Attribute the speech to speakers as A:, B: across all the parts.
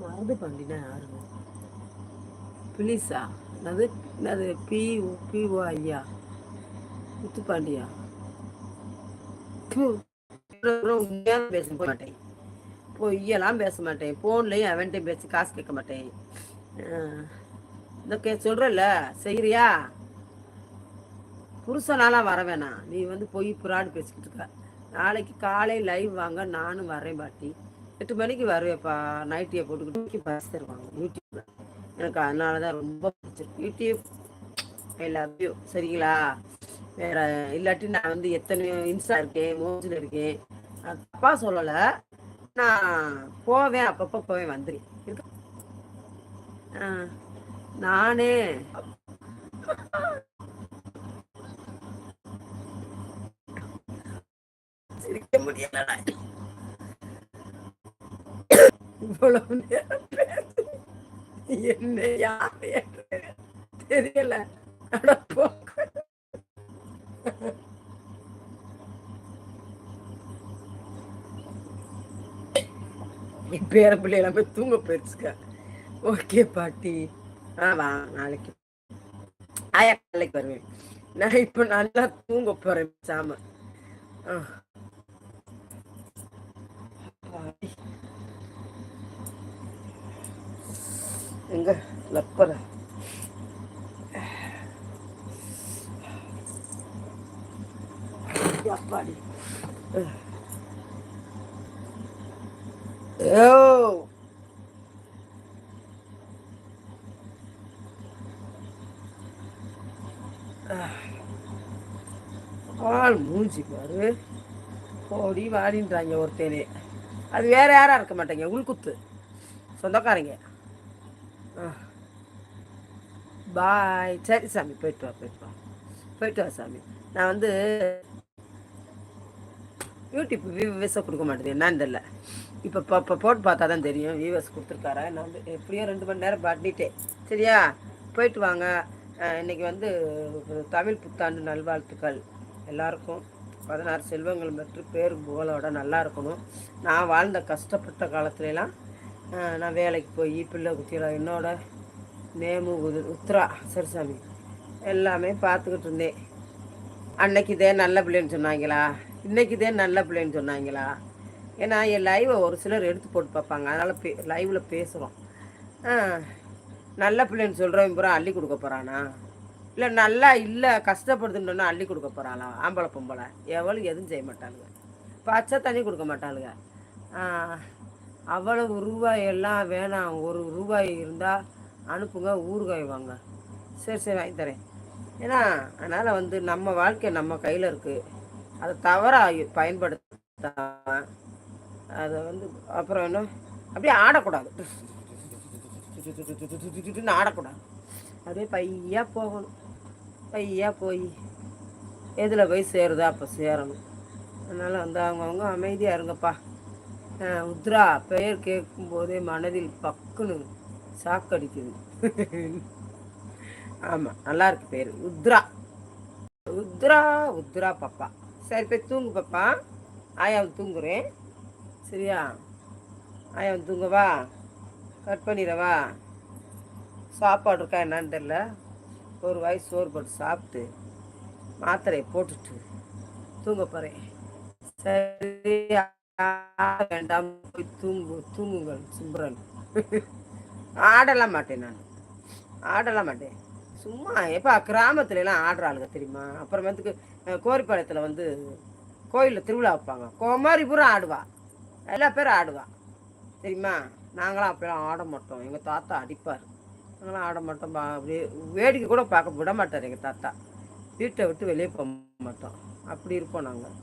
A: மறந்து பண்ணினா யாருங்க பிளீஸா என்னது? என்னது? பி பிஓ ஐயா? முத்துப்பாண்டியா? உண்மையாக பேச மாட்டேன். பொய்யெல்லாம் பேச மாட்டேன். ஃபோன்லேயும் அவன்கிட்டையும் பேசி காசு கேட்க மாட்டேன். இந்த கே சொல்கிறல்ல செய்கிறியா புருஷனாலாம் வர வேணாம். நீ வந்து பொய் புறாடு பேசிக்கிட்டு இருக்க. நாளைக்கு காலை லைவ் வாங்க. நானும் வரேன் பாட்டி. எட்டு மணிக்கு வருவேப்பா நைட்டியை போட்டுக்கிட்டு பஸ் தருவாங்க யூடியூப்ல எனக்கு அதனால தான் ரொம்ப பிடிச்சிருக்கு. யூடியூப் ஐ லவ் யூ சரிங்களா? வேற இல்லாட்டி நான் வந்து எத்தனையோ இன்ஸ்டா இருக்கேன் மோஜில் இருக்கேன் தப்பா சொல்லலை. நான் போவேன். அப்பப்போ போவேன் வந்துடுறேன் நானே. சிரிக்க முடியல இவ்வளவு நேரம் என்ன யார் தெரியல. என் பேர பிள்ளைகள் போய் தூங்க போயிருச்சுக்க. ஓகே பாட்டி. ஆ வா நாளைக்கு. ஆயா நாளைக்கு வருவேன். நான் இப்போ நல்லா தூங்க போறேன் சாம. எங்க லப்பர்? அப்பாடி Oh. ஆள் மூஞ்சி பாரு. ஓடி வாடின்றாங்க ஒருத்தனே. அது வேற யாரா இருக்க மாட்டேங்க. உள்குத்து. சொந்தக்காரங்க. பாய் சரி சாமி போயிட்டு வா போயிட்டு வா. போயிட்டு வா சாமி. நான் வந்து யூடியூப் வியூவர்ஸை கொடுக்க மாட்டேது என்னன்னு தெரியல. இப்போ இப்போ போட்டு பார்த்தா தான் தெரியும். வியூவர்ஸ் கொடுத்துருக்காரா? நான் வந்து எப்படியோ ரெண்டு மணி நேரம் பாட்டிட்டேன். சரியா? போயிட்டு வாங்க. இன்றைக்கி வந்து தமிழ் புத்தாண்டு நல்வாழ்த்துக்கள் எல்லாருக்கும். பதினாறு செல்வங்கள் மற்றும் பேர் புகழோட நல்லா இருக்கணும். நான் வாழ்ந்த கஷ்டப்பட்ட காலத்துலலாம் நான் வேலைக்கு போய் பிள்ளை குத்திரம் என்னோட நேமு உத்ரா சரிசாமி எல்லாமே பார்த்துக்கிட்டு இருந்தேன். அன்னைக்கு இதே நல்ல பிள்ளைன்னு சொன்னாங்களா? இன்னைக்கு இதே நல்ல பிள்ளைன்னு சொன்னாங்களா? ஏன்னா என் லைவை ஒரு சிலர் எடுத்து போட்டு பார்ப்பாங்க. அதனால் பே லைவில் பேசுகிறோம் நல்ல பிள்ளைன்னு சொல்கிறவன் பூரா அள்ளி கொடுக்க போகிறானா இல்லை நல்லா இல்லை கஷ்டப்படுதுன்னு அள்ளி கொடுக்க போகிறாளா ஆம்பளை பொம்பளை. எவ்வளவு எதுவும் செய்ய மாட்டாளுங்க. பச்சை தண்ணி கொடுக்க மாட்டாளுங்க. அவ்வளவு ரூபாய் எல்லாம் வேணாம். ஒரு ரூபாய் இருந்தால் அனுப்புங்க ஊறுகாய் வாங்க. சரி சரி வாங்கி தரேன். ஏன்னா அதனால் வந்து நம்ம வாழ்க்கை நம்ம கையில் இருக்குது அதை தவறாக பயன்படுத்த அதை வந்து அப்புறம் என்ன? அப்படியே ஆடக்கூடாது. ஆடக்கூடாது அப்படியே பையா போகணும் பையா போய் எதில் போய் சேருதோ அப்போ சேரணும் அதனால் வந்து அவங்கவுங்க அமைதியாக இருங்கப்பா உத்ரா பெயர் கேட்கும் போதே மனதில் பக்குன்னு சாக்கடிக்குது. ஆமாம் நல்லா இருக்கு பேர். உத்ரா. உத்ரா உத்ரா பாப்பா. சரி போய் தூங்கு பாப்பா. ஆயாவை தூங்குறேன். சரியா? ஆயாவை தூங்கவா கட் பண்ணிடவா சாப்பாடு இருக்கா என்னான்னு தெரில. ஒரு வாய் சோறு போட்டு சாப்பிட்டு மாத்திரையை போட்டுட்டு தூங்க போகிறேன் சரியா? வேண்டாம். போய் தூங்கு தூங்குங்கள் சிம்ரன் ஆடலாம் மாட்டேன் நான். ஆடலாம் மாட்டேன். சும்மா எப்போ கிராமத்துலலாம் ஆடுறாளுங்க தெரியுமா? அப்புறமேட்டுக்கு கோரிப்பாளையத்தில் வந்து கோயிலில் திருவிழா வைப்பாங்க. கோமாரி பூரா ஆடுவா. எல்லா பேரும் ஆடுவா. தெரியுமா? நாங்களாம் அப்படிலாம் ஆட மாட்டோம். எங்கள் தாத்தா அடிப்பார். நாங்களாம் ஆட மாட்டோம். அப்படியே வேடிக்கை கூட பார்க்க விட மாட்டார் எங்கள் தாத்தா. வீட்டை விட்டு வெளியே போக மாட்டோம். அப்படி இருப்போம் நாங்கள்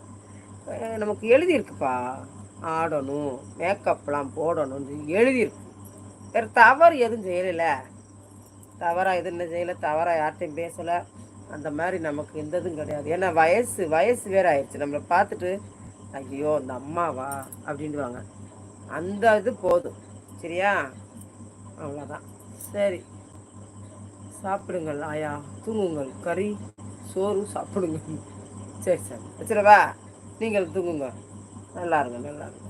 A: நமக்கு எழுதியிருக்குப்பா. ஆடணும் மேக்கப்லாம் போடணும்னு எழுதியிருக்கு. வேறு தவறு எதுவும் செய்யலை தவறாக எதுவும் செய்யலை தவறாக யார்கிட்டையும் பேசலை. அந்த மாதிரி நமக்கு எந்த இதுவும் கிடையாது. ஏன்னா வயசு வயசு வேறு ஆயிடுச்சு. நம்மளை பார்த்துட்டு ஐயோ அந்த அம்மாவா? அப்படின்வாங்க அந்த இது போதும். சரியா? அவ்வளோதான் சரி. சாப்பிடுங்கள் ஆயா. தூங்குங்கள். கறி சோறு சாப்பிடுங்க சரி சரி. வச்சுருவா நீங்கள் தூங்குங்க. நல்லா இருங்க நல்லா இருங்க.